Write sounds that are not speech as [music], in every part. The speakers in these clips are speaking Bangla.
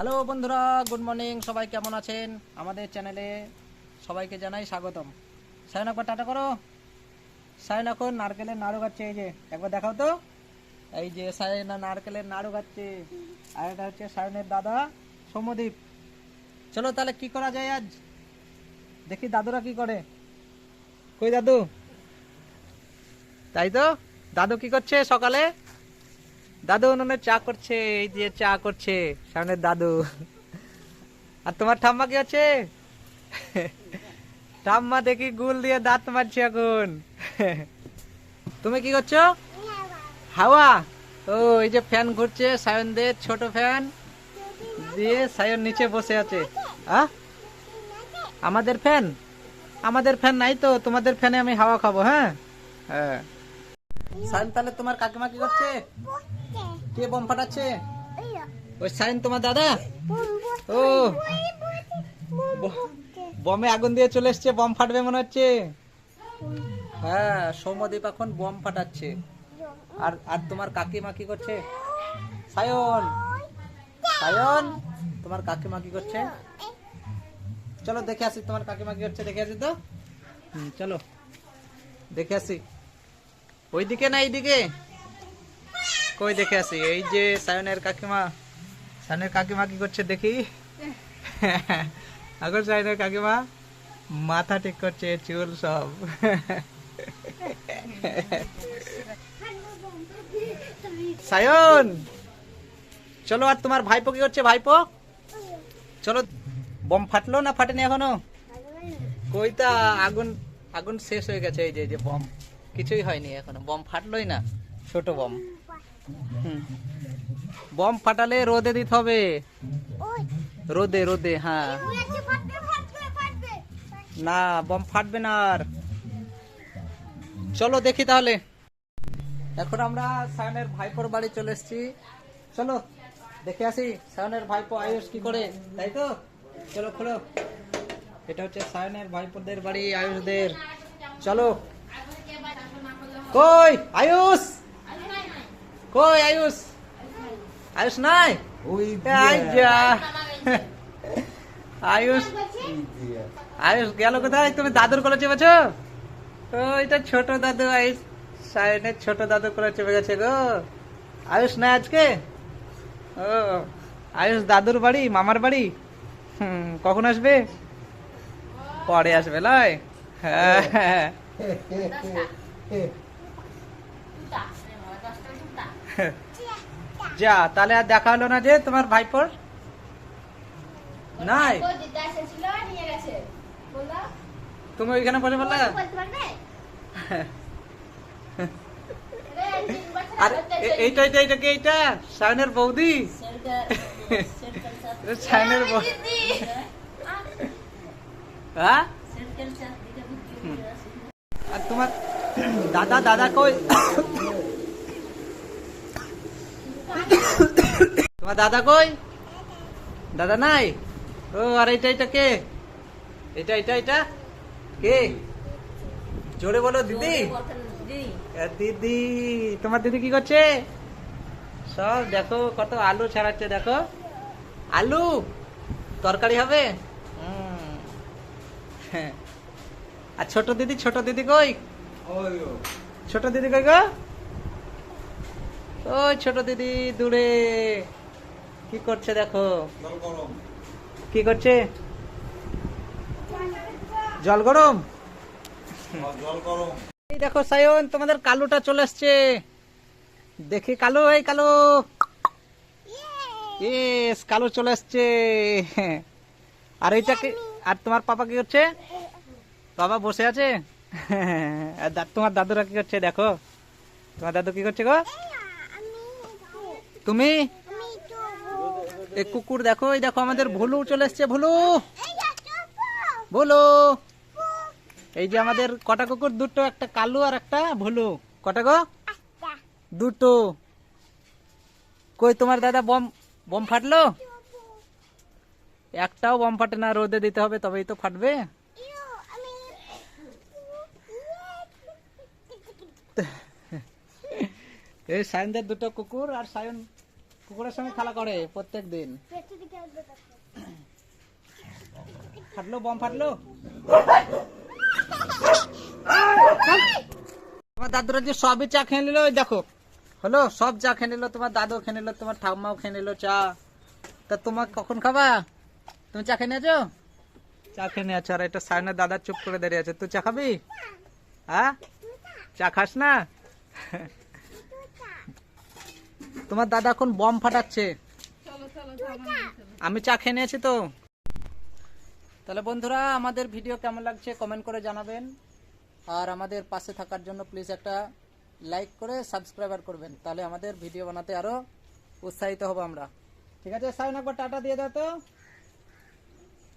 হ্যালো বন্ধুরা গুড মর্নিং সবাই কেমন আছেন? আমাদের চ্যানেলে সবাইকে জানাই স্বাগতম। সায়ন একবার টাটা করো। সায়ন নারকেলের নাড়ু খাচ্ছে, এই যে, একবার দেখাও তো। এই যে সায়না নারকেলের নাড়ু খাচ্ছে। আর এটা হচ্ছে সায়নের দাদা সৌমদীপ। চলো তাহলে কি করা যায় আজ? দেখি দাদুরা কি করে। কই দাদু? তাই তো? দাদু কি করছে সকালে? দাদু উনুনে চা করছে, এই যে চা করছে সামনের দাদু। আর তোমার ঠাম্মা কি আছে? ঠাম্মা দেখি গুল দিয়ে দাঁত মারছে এখন। তুমি কি করছ? হাওয়া। ও, এই যে ফ্যান ঘুরছে সায়নদের ছোট ফ্যান। দিয়ে সায়ন নিচে বসে আছে। আ? আমাদের ফ্যান? আমাদের ফ্যান নাই তো, তোমাদের ফ্যানে আমি হাওয়া খাব হ্যাঁ? হ্যাঁ। সায়ন, তাহলে তোমার কাকিমা কি করছে? কে বোম ফাটাচ্ছে? ওই সাইন তোমার দাদা? ও। বমে আগুন দিয়ে চলে এসছে বম ফাটবে মনে হচ্ছে। হ্যাঁ সৌমদীপ এখন বম ফাটাচ্ছে। আর আর তোমার কাকিমা কি করছে? সায়ন। সায়ন তোমার কাকিমা কি করছে? চলো দেখে আসি তোমার কাকিমা কি করছে দেখে আসি তো। চলো। দেখে আসি। ওইদিকে না এইদিকে? কই দেখে আসি? এই যে সায়নের কাকিমা। সায়নের কাকিমা কি করছে দেখি? [laughs] এখন সায়নের কাকিমা মাথা ঠিক করছে চুল সব। সায়ন! চলো আর তোমার ভাইপো কি করছে ভাইপো? চলো বম ফাটলো না ফাটেনি এখনও? কইতা আগুন আগুন শেষ হয়ে গেছে এই যে এই যে বম। কিছুই হয়নি এখনও। বম ফাটলোই না ছোট বম। বম ফাটালে রোদে দিতে হবে। রোদে রোদে হ্যাঁ। না বম ফাটবে না আর। চলো দেখি তাহলে। এখন আমরা সায়নের ভাইপোর বাড়ি চলে এসেছি। চলো দেখে আসি সায়নের ভাইপো আয়ুষ কি করে তাই তো? চলো খোলো। এটা হচ্ছে সায়নের ভাইপোদের বাড়ি আয়ুষদের। চলো। কই আয়ুষ? কই আয়ুষ? আয়ুষ নাই? এই যা। আয়ুষ আয়ুষ গেল কোথায়? তুমি দাদুর কোলে চেপেছো? ওইটা ছোট দাদু আয়ুষ। সায়নের ছোট দাদু কোলে চেপে গেছে গো। আয়ুষ না আজকে? ও আয়ুষ দাদুর বাড়ি মামার বাড়ি? হুম কখন আসবে? পরে আসবে লয়। হ্যাঁ। যা তাহলে আর দেখা হলো না যে তোমার ভাইপোর? নাই। তুমি ওইখানে বসে বললা [laughs] আর এইটা এইটা এইটা কি এইটা? সায়নের বৌদি? সায়নের বৌ হ্যাঁ? আর তোমার দাদা দাদা কই? তোমার দাদা কই? দাদা নাই? ও আর এটা এটা কে? এটা এটা এটা কে? জোরে বলো দিদি। দিদি। তোমার দিদি কি করছে? সব দেখো কত আলু ছাড়াচ্ছে দেখো। আলু? তরকারি হবে? হুম। হ্যাঁ। আর ছোট দিদি ছোট দিদি কই? ছোট দিদি কই গো? ওই ছোট দিদি দূরে। কি করছে দেখো? কি করছে? জল গরম? এই দেখো সায়ন তোমাদের কালুটা চলে আসছে। দেখি কালু এই কালু। ইয়েস কালু চলে আসছে। আর এইটা কি আর তোমার পাপা কি করছে? বাবা বসে আছে? আর তোমার দাদুরা কি করছে দেখো? তোমার দাদু কি করছে গো? তুমি? কুকুর দেখো এই দেখো আমাদের ভুলু চলে এসছে ভুলু। ভুলু। এই যে আমাদের কটা কুকুর? দুটো একটা কালু আর একটা ভুলু। কটা গো? দুটো। কই তোমার দাদা বম বম ফাটলো? একটাও বম ফাটে না রোদে দিতে হবে তবেই তো ফাটবে। [laughs] এই সায়নদের দুটো কুকুর আর সায়ন কুকুরের সঙ্গে খেলা করে প্রত্যেক দিন ফাটলো, বম ফাটলো? তোমার দাদুরা যে সবই চা খেয়ে নিল ওই দেখো। হলো, সব চা খেয়ে নিল, তোমার দাদু খেয়ে নিল, তোমার ঠাম্মাও খেয়ে নিল চা। তা তোমার কখন খাবা? তুমি চা খেয়ে নিয়েছো? চা খেয়ে নিয়েছো, আর এটা সায়নের দাদা চুপ করে দাঁড়িয়ে আছে। তুই চা খাবি? হ্যাঁ চা খাস না? তোমার দাদা এখন বম ফাটাচ্ছে। আমি চা খেয়ে নিয়েছি তো। তাহলে বন্ধুরা, আমাদের ভিডিও কেমন লাগছে কমেন্ট করে জানাবেন। আর আমাদের পাশে থাকার জন্য প্লিজ একটা লাইক করে সাবস্ক্রাইবার করবেন। তাহলে আমাদের ভিডিও বানাতে আরও উৎসাহিত হব আমরা। ঠিক আছে সাইন একবার টাটা দিয়ে দাও তো।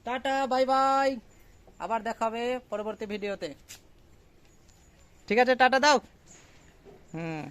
টাটা বাই বাই আবার দেখা হবে পরবর্তী ভিডিওতে ঠিক আছে, টাটা দাও। হুম।